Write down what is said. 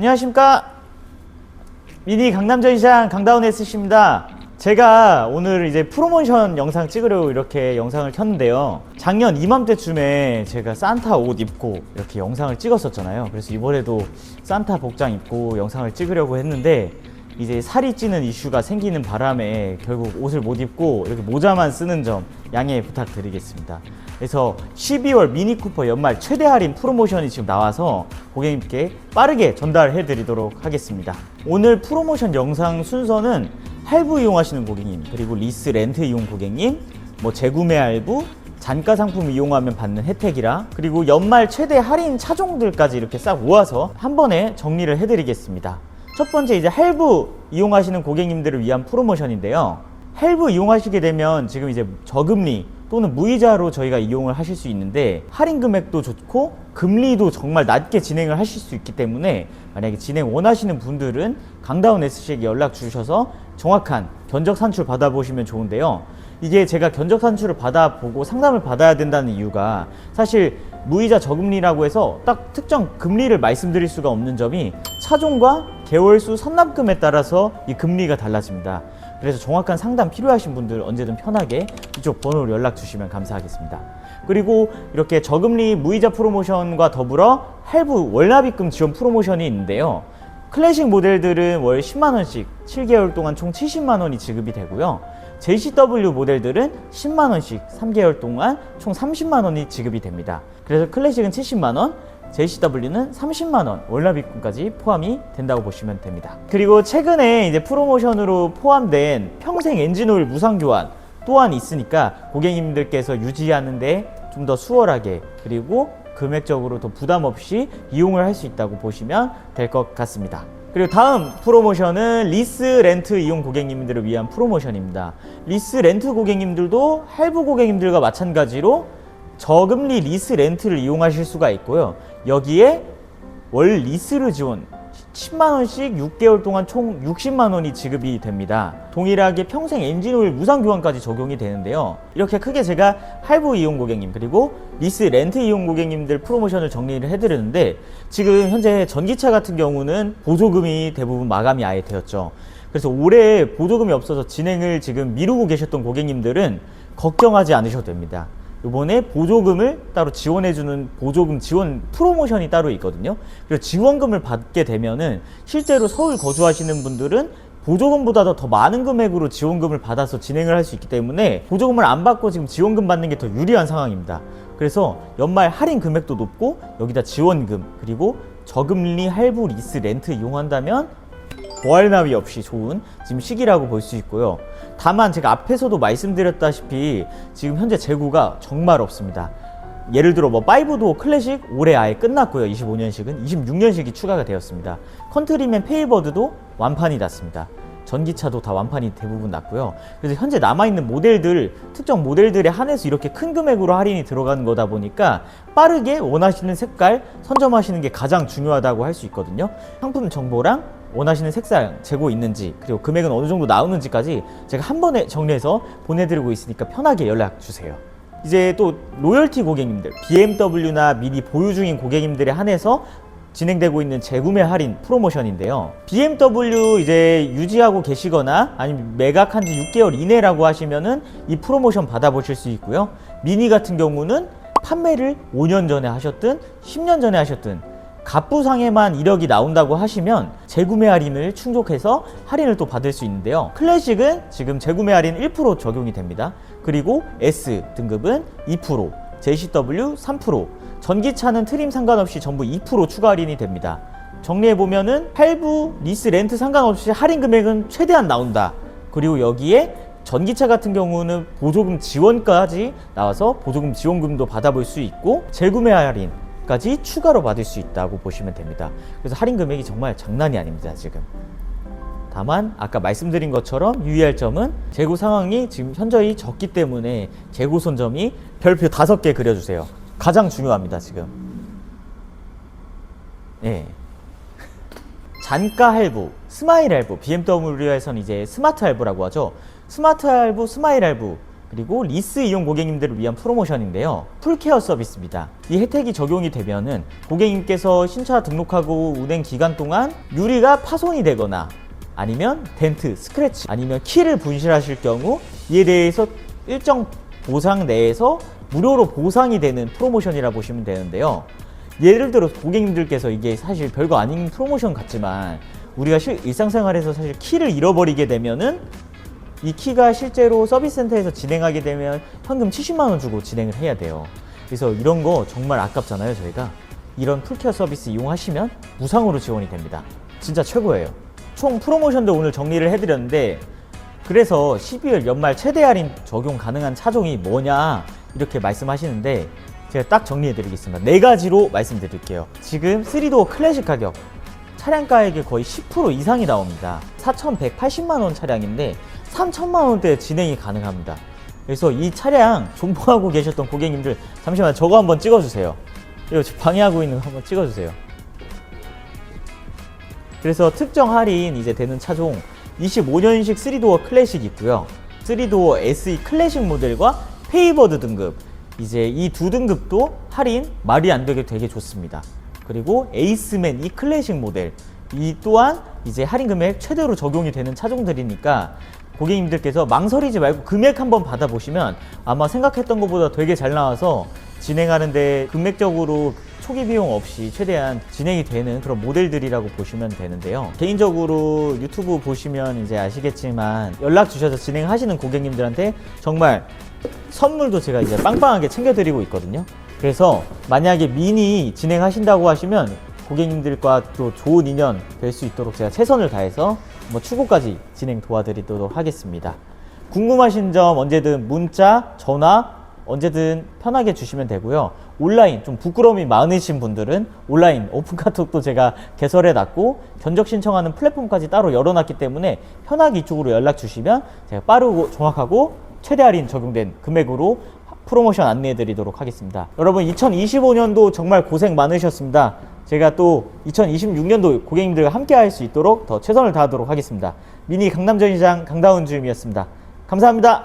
안녕하십니까? 미니 강남전시장 강다운 S씨입니다. 제가 오늘 이제 프로모션 영상 찍으려고 이렇게 영상을 켰는데요. 작년 이맘때쯤에 제가 산타 옷 입고 이렇게 영상을 찍었었잖아요. 그래서 이번에도 산타 복장 입고 영상을 찍으려고 했는데 이제 살이 찌는 이슈가 생기는 바람에 결국 옷을 못 입고 이렇게 모자만 쓰는 점 양해 부탁드리겠습니다. 그래서 12월 미니쿠퍼 연말 최대 할인 프로모션이 지금 나와서 고객님께 빠르게 전달해 드리도록 하겠습니다. 오늘 프로모션 영상 순서는 할부 이용하시는 고객님, 그리고 리스 렌트 이용 고객님, 뭐 재구매 할부, 잔가 상품 이용하면 받는 혜택이라 그리고 연말 최대 할인 차종들까지 이렇게 싹 모아서 한 번에 정리를 해드리겠습니다. 첫 번째 이제 할부 이용하시는 고객님들을 위한 프로모션인데요. 할부 이용하시게 되면 지금 이제 저금리 또는 무이자로 저희가 이용을 하실 수 있는데 할인 금액도 좋고 금리도 정말 낮게 진행을 하실 수 있기 때문에 만약에 진행 원하시는 분들은 강다운 S씨에게 연락 주셔서 정확한 견적 산출 받아보시면 좋은데요. 이게 제가 견적 산출을 받아보고 상담을 받아야 된다는 이유가 사실 무이자 저금리라고 해서 딱 특정 금리를 말씀드릴 수가 없는 점이 차종과 개월수 선납금에 따라서 이 금리가 달라집니다. 그래서 정확한 상담 필요하신 분들 언제든 편하게 이쪽 번호로 연락 주시면 감사하겠습니다. 그리고 이렇게 저금리 무이자 프로모션과 더불어 할부 월납입금 지원 프로모션이 있는데요. 클래식 모델들은 월 10만 원씩 7개월 동안 총 70만 원이 지급이 되고요. JCW 모델들은 10만 원씩 3개월 동안 총 30만 원이 지급이 됩니다. 그래서 클래식은 70만 원, JCW는 30만 원 월납입금까지 포함이 된다고 보시면 됩니다. 그리고 최근에 이제 프로모션으로 포함된 평생 엔진오일 무상 교환 또한 있으니까 고객님들께서 유지하는데 좀 더 수월하게 그리고 금액적으로 더 부담 없이 이용을 할 수 있다고 보시면 될 것 같습니다. 그리고 다음 프로모션은 리스 렌트 이용 고객님들을 위한 프로모션입니다. 리스 렌트 고객님들도 할부 고객님들과 마찬가지로 저금리 리스 렌트를 이용하실 수가 있고요. 여기에 월 리스를 지원 10만 원씩 6개월 동안 총 60만 원이 지급이 됩니다. 동일하게 평생 엔진오일 무상 교환까지 적용이 되는데요. 이렇게 크게 제가 할부 이용 고객님 그리고 리스 렌트 이용 고객님들 프로모션을 정리를 해드렸는데 지금 현재 전기차 같은 경우는 보조금이 대부분 마감이 아예 되었죠. 그래서 올해 보조금이 없어서 진행을 지금 미루고 계셨던 고객님들은 걱정하지 않으셔도 됩니다. 이번에 보조금을 따로 지원해주는 보조금 지원 프로모션이 따로 있거든요. 그래서 지원금을 받게 되면은 실제로 서울 거주하시는 분들은 보조금보다도 더 많은 금액으로 지원금을 받아서 진행을 할 수 있기 때문에 보조금을 안 받고 지금 지원금 받는 게 더 유리한 상황입니다. 그래서 연말 할인 금액도 높고 여기다 지원금 그리고 저금리 할부 리스 렌트 이용한다면 보알나위 없이 좋은 지금 시기라고 볼 수 있고요. 다만 제가 앞에서도 말씀드렸다시피 지금 현재 재고가 정말 없습니다. 예를 들어 뭐 5도 클래식 올해 아예 끝났고요. 25년식은 26년식이 추가가 되었습니다. 컨트리맨 페이버드도 완판이 났습니다. 전기차도 다 완판이 대부분 났고요. 그래서 현재 남아있는 모델들, 특정 모델들에 한해서 이렇게 큰 금액으로 할인이 들어가는 거다 보니까 빠르게 원하시는 색깔 선점하시는 게 가장 중요하다고 할 수 있거든요. 상품 정보랑 원하시는 색상 재고 있는지 그리고 금액은 어느 정도 나오는지까지 제가 한 번에 정리해서 보내드리고 있으니까 편하게 연락 주세요. 이제 또 로열티 고객님들, BMW나 미니 보유 중인 고객님들에 한해서 진행되고 있는 재구매 할인 프로모션인데요. BMW 이제 유지하고 계시거나 아니면 매각한 지 6개월 이내라고 하시면은 이 프로모션 받아보실 수 있고요. 미니 같은 경우는 판매를 5년 전에 하셨든 10년 전에 하셨든 갑부상에만 이력이 나온다고 하시면 재구매 할인을 충족해서 할인을 또 받을 수 있는데요. 클래식은 지금 재구매 할인 1% 적용이 됩니다. 그리고 S 등급은 2%, JCW 3%, 전기차는 트림 상관없이 전부 2% 추가 할인이 됩니다. 정리해 보면은 할부, 리스, 렌트 상관없이 할인 금액은 최대한 나온다. 그리고 여기에 전기차 같은 경우는 보조금 지원까지 나와서 보조금 지원금도 받아볼 수 있고 재구매 할인 까지 추가로 받을 수 있다고 보시면 됩니다. 그래서 할인 금액이 정말 장난이 아닙니다, 지금. 다만 아까 말씀드린 것처럼 유의할 점은 재고 상황이 지금 현저히 적기 때문에 재고 손점이 별표 다섯 개 그려주세요. 가장 중요합니다, 지금. 예. 잔가 할부, 스마일 할부, BMW에서는 이제 스마트 할부라고 하죠. 스마트 할부, 스마일 할부 그리고 리스 이용 고객님들을 위한 프로모션인데요. 풀케어 서비스입니다. 이 혜택이 적용이 되면은 고객님께서 신차 등록하고 운행 기간 동안 유리가 파손이 되거나 아니면 덴트, 스크래치, 아니면 키를 분실하실 경우 이에 대해서 일정 보상 내에서 무료로 보상이 되는 프로모션이라 보시면 되는데요. 예를 들어 고객님들께서 이게 사실 별거 아닌 프로모션 같지만 우리가 실- 일상생활에서 사실 키를 잃어버리게 되면은 이 키가 실제로 서비스 센터에서 진행하게 되면 현금 70만 원 주고 진행을 해야 돼요. 그래서 이런 거 정말 아깝잖아요, 저희가. 이런 풀케어 서비스 이용하시면 무상으로 지원이 됩니다. 진짜 최고예요. 총 프로모션도 오늘 정리를 해드렸는데 그래서 12월 연말 최대 할인 적용 가능한 차종이 뭐냐 이렇게 말씀하시는데 제가 딱 정리해 드리겠습니다. 네 가지로 말씀드릴게요. 지금 3도어 클래식 가격 차량 가액의 거의 10% 이상이 나옵니다. 4,180만 원 차량인데 3천만 원대 진행이 가능합니다. 그래서 이 차량 존버하고 계셨던 고객님들 잠시만 저거 한번 찍어주세요. 이거 방해하고 있는 거 한번 찍어주세요. 그래서 특정 할인 이제 되는 차종 25년식 3도어 클래식 있고요. 3도어 SE 클래식 모델과 페이버드 등급 이제 이 두 등급도 할인 말이 안 되게 되게 좋습니다. 그리고 에이스맨 이 클래식 모델 이 또한 이제 할인 금액 최대로 적용이 되는 차종들이니까 고객님들께서 망설이지 말고 금액 한번 받아보시면 아마 생각했던 것보다 되게 잘 나와서 진행하는데 금액적으로 초기 비용 없이 최대한 진행이 되는 그런 모델들이라고 보시면 되는데요. 개인적으로 유튜브 보시면 이제 아시겠지만 연락 주셔서 진행하시는 고객님들한테 정말 선물도 제가 이제 빵빵하게 챙겨드리고 있거든요. 그래서 만약에 미니 진행하신다고 하시면 고객님들과 또 좋은 인연 될 수 있도록 제가 최선을 다해서 뭐 추고까지 진행 도와드리도록 하겠습니다. 궁금하신 점 언제든 문자, 전화 언제든 편하게 주시면 되고요. 온라인 좀 부끄러움이 많으신 분들은 온라인 오픈 카톡도 제가 개설해 놨고 견적 신청하는 플랫폼까지 따로 열어 놨기 때문에 편하게 이쪽으로 연락 주시면 제가 빠르고 정확하고 최대 할인 적용된 금액으로 프로모션 안내해 드리도록 하겠습니다. 여러분 2025년도 정말 고생 많으셨습니다. 제가 또 2026년도 고객님들과 함께 할 수 있도록 더 최선을 다하도록 하겠습니다. 미니 강남전시장 강다운 주임이었습니다. 감사합니다.